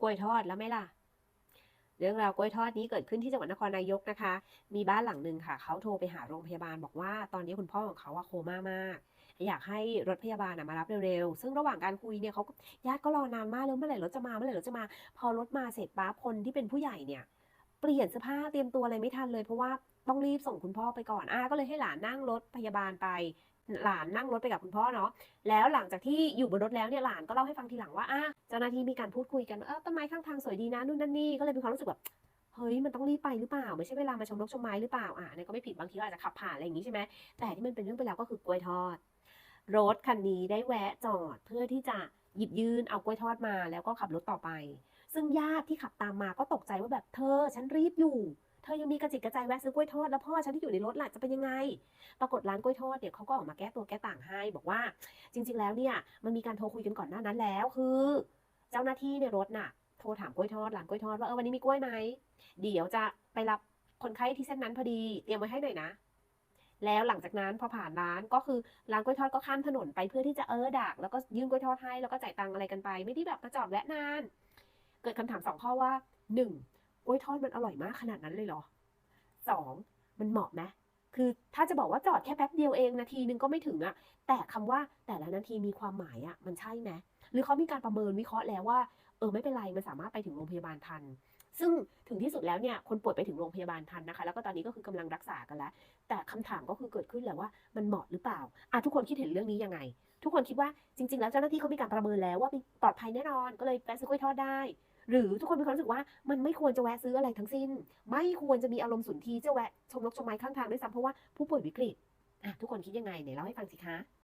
กล้วยทอดแล้วไหมล่ะ เรื่องราวกล้วยทอดนี้เกิดขึ้นที่จังหวัดนครนายกนะคะ มีบ้านหลังหนึ่งค่ะ เขาโทรไปหาโรงพยาบาลบอกว่า ตอนนี้คุณพ่อของเขาอะโคม่ามาก อยากให้รถพยาบาลมารับเร็วๆ ซึ่งระหว่างการคุยเนี่ยเขาก็ญาติก็รอนานมากแล้วเมื่อไหร่รถจะมาเมื่อไหร่รถจะมา พอรถมาเสร็จปั๊บคนที่เป็นผู้ใหญ่เนี่ยเปลี่ยนเสื้อผ้าเตรียมตัวอะไรไม่ทันเลยเพราะว่าต้องรีบส่งคุณพ่อไปก่อนอาก็เลยให้หลานนั่งรถพยาบาลไป หลานนั่งรถไปกับคุณพ่อเนาะแล้วหลังจากที่อยู่บนรถแล้วเนี่ยหลานก็เล่าให้ฟังทีหลังว่าอะเจ้าหน้าที่มีการพูดคุยกันเออต้นไม้ข้างทางสวยดีนะนู่นนั่นนี่ก็เลยมีความรู้สึกแบบเฮ้ยมันต้องรีบไปหรือเปล่า ไม่ใช่เวลามาชมนกชมไม้หรือเปล่าอะอันนี่ก็ไม่ผิดบางทีก็อาจจะขับผ่านอะไรอย่างนี้ใช่ไหมแต่ที่มันเป็นเรื่องไปแล้วก็คือกล้วยทอด รถคันนี้ได้แวะจอดเพื่อที่จะหยิบยื่นเอากล้วยทอดมาแล้วก็ขับรถต่อไป ซึ่งญาติที่ขับตามมาก็ตกใจว่าแบบเธอ ฉันรีบอยู่ เธอยังมีกระจิกกระใจแวะซื้อกล้วยทอดแล้วพ่อฉันที่อยู่ในรถล่ะจะเป็นยังไง ปรากฏร้านกล้วยทอดเนี่ยเขาก็ออกมาแก้ตัวแก้ต่างให้ บอกว่า จริง ๆ แล้วเนี่ยมันมีการโทรคุยกันก่อนหน้านั้นแล้ว คือ เจ้าหน้าที่ในรถน่ะโทรถามกล้วยทอดร้านกล้วยทอดว่าเออวันนี้มีกล้วยไหมเดี๋ยวจะไปรับคนไข้ที่เส้นนั้นพอดีเตรียมไว้ให้หน่อยนะแล้วหลังจากนั้นพอผ่านร้านก็คือร้านกล้วยทอดก็ข้ามถนนไปเพื่อที่จะเออดัก แล้วก็ยื่นกล้วยทอดให้แล้วก็จ่ายตังอะไรกันไป ไม่ได้แบบมาจอดแวะนาน เกิดคำถามสองข้อว่าหนึ่ง กล้วยทอดมันอร่อยมากขนาดนั้นเลยเหรอสองมันเหมาะไหมคือถ้าจะบอกว่าจอดแค่แป๊บเดียวเองนาทีนึงก็ไม่ถึงอะแต่คำว่าแต่ละนาทีมีความหมายอะมันใช่ไหมหรือเขามีการประเมินวิเคราะห์แล้วว่าเออไม่เป็นไรมันสามารถไปถึงโรงพยาบาลทัน ซึ่งถึงที่สุดแล้วเนี่ยคนป่วยไปถึงโรงพยาบาลทันนะคะ แล้วก็ตอนนี้ก็คือกำลังรักษากันแล้ว แต่คำถามก็คือเกิดขึ้นแหละว่ามันเหมาะหรือเปล่าอะทุกคนคิดเห็นเรื่องนี้ยังไง ทุกคนคิดว่าจริง ๆ แล้วเจ้าหน้าที่เขามีการประเมินแล้วว่าปลอดภัยแน่นอนก็เลยแวะซื้อกล้วยทอดได้ หรือทุกคนมีความรู้สึกว่ามันไม่ควรจะแวะซื้ออะไรทั้งสิ้น ไม่ควรจะมีอารมณ์สุนทรีจะแวะชมนกชมไม้ข้างทางด้วยซ้ำเพราะว่าผู้ป่วยวิกฤตอะทุกคนคิดยังไงไหนเล่าให้ฟังสิคะ